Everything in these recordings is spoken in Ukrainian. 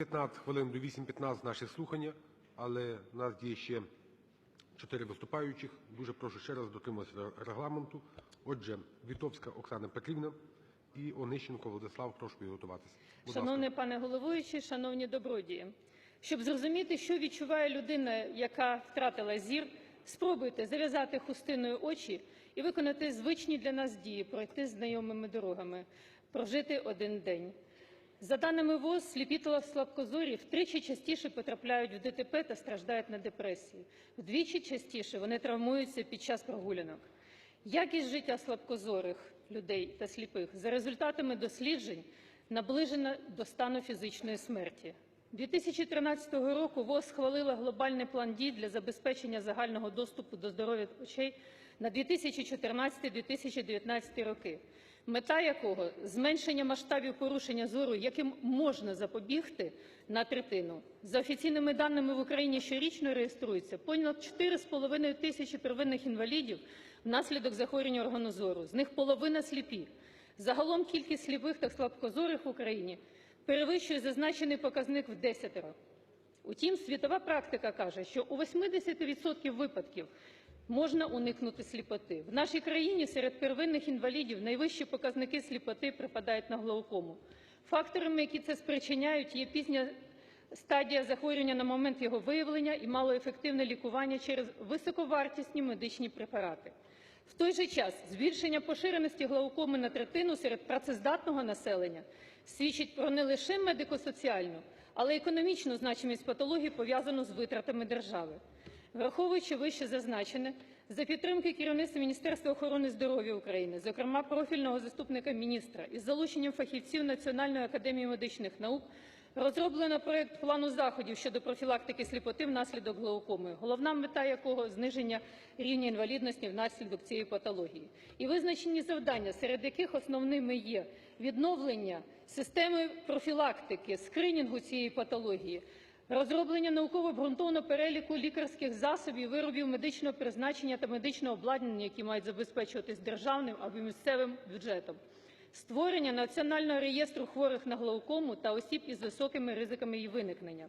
15 хвилин до 8.15 наші слухання, але в нас є ще чотири виступаючих. Дуже прошу ще раз дотримуватися регламенту. Отже, Вітовська Оксана Петрівна і Онищенко Владислав, прошу підготуватися. Будь ласка. Пане головуючий, шановні добродії, щоб зрозуміти, що відчуває людина, яка втратила зір, спробуйте зав'язати хустиною очі і виконати звичні для нас дії, пройти знайомими дорогами, прожити один день. За даними ВОЗ, сліпі та слабкозорі втричі частіше потрапляють в ДТП та страждають на депресії. Вдвічі частіше вони травмуються під час прогулянок. Якість життя слабкозорих людей та сліпих за результатами досліджень наближена до стану фізичної смерті. 2013 року ВОЗ схвалила глобальний план дій для забезпечення загального доступу до здоров'я очей на 2014-2019 роки, мета якого зменшення масштабів порушення зору, яким можна запобігти на третину. За офіційними даними в Україні щорічно реєструється понад 4,5 тисячі первинних інвалідів внаслідок захворювання органу зору. З них половина сліпі. Загалом кількість сліпих та слабкозорих в Україні перевищує зазначений показник в десятеро. Утім, світова практика каже, що у 80% випадків можна уникнути сліпоти. В нашій країні серед первинних інвалідів найвищі показники сліпоти припадають на глаукому. Факторами, які це спричиняють, є пізня стадія захворювання на момент його виявлення і малоефективне лікування через високовартісні медичні препарати. В той же час збільшення поширеності глаукоми на третину серед працездатного населення свідчить про не лише медико-соціальну, але й економічну значимість патології, пов'язану з витратами держави. Враховуючи вище зазначене, за підтримки керівництва Міністерства охорони здоров'я України, зокрема профільного заступника міністра, із залученням фахівців Національної академії медичних наук, розроблено проект плану заходів щодо профілактики сліпоти внаслідок глаукоми, головна мета якого зниження рівня інвалідності внаслідок цієї патології, і визначені завдання, серед яких основними є відновлення системи профілактики, скринінгу цієї патології, розроблення науково обґрунтованого переліку лікарських засобів, виробів медичного призначення та медичного обладнання, які мають забезпечуватись державним або місцевим бюджетом, створення національного реєстру хворих на глаукому та осіб із високими ризиками її виникнення.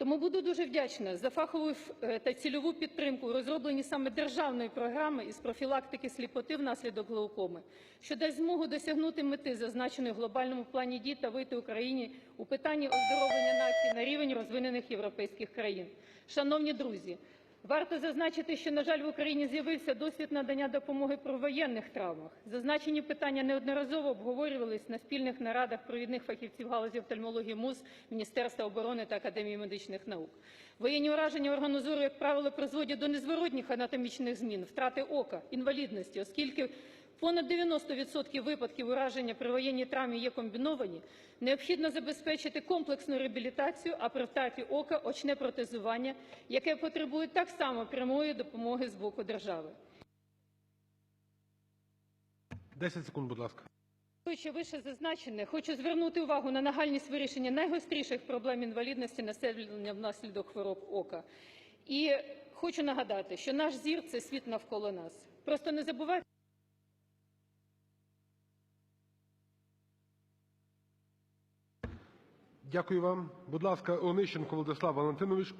Тому буду дуже вдячна за фахову е, та цільову підтримку у розробленні саме державної програми із профілактики сліпоти внаслідок глаукоми, що дасть змогу досягнути мети, зазначеної в глобальному плані дій та вийти Україні у питанні оздоровлення нації на рівень розвинених європейських країн. Шановні друзі, Варто зазначити, що, на жаль, в Україні з'явився досвід надання допомоги при воєнних травмах. Зазначені питання неодноразово обговорювались на спільних нарадах провідних фахівців галузі офтальмології МУЗ, Міністерства оборони та Академії медичних наук. Воєнні ураження органу зору, як правило, призводять до незворотніх анатомічних змін, втрати ока, інвалідності, оскільки Понад 90% випадків ураження при воєнній травмі є комбіновані. Необхідно забезпечити комплексну реабілітацію, а при втраті ока – очне протезування, яке потребує так само прямої допомоги з боку держави. 10 секунд, будь ласка. Враховуючи вище зазначене, хочу звернути увагу на нагальність вирішення найгостріших проблем інвалідності населення внаслідок хвороб ока. І хочу нагадати, що наш зір – це світ навколо нас. Просто не забувайте, Дякую вам. Будь ласка, Онищенко Владислав Валентинович.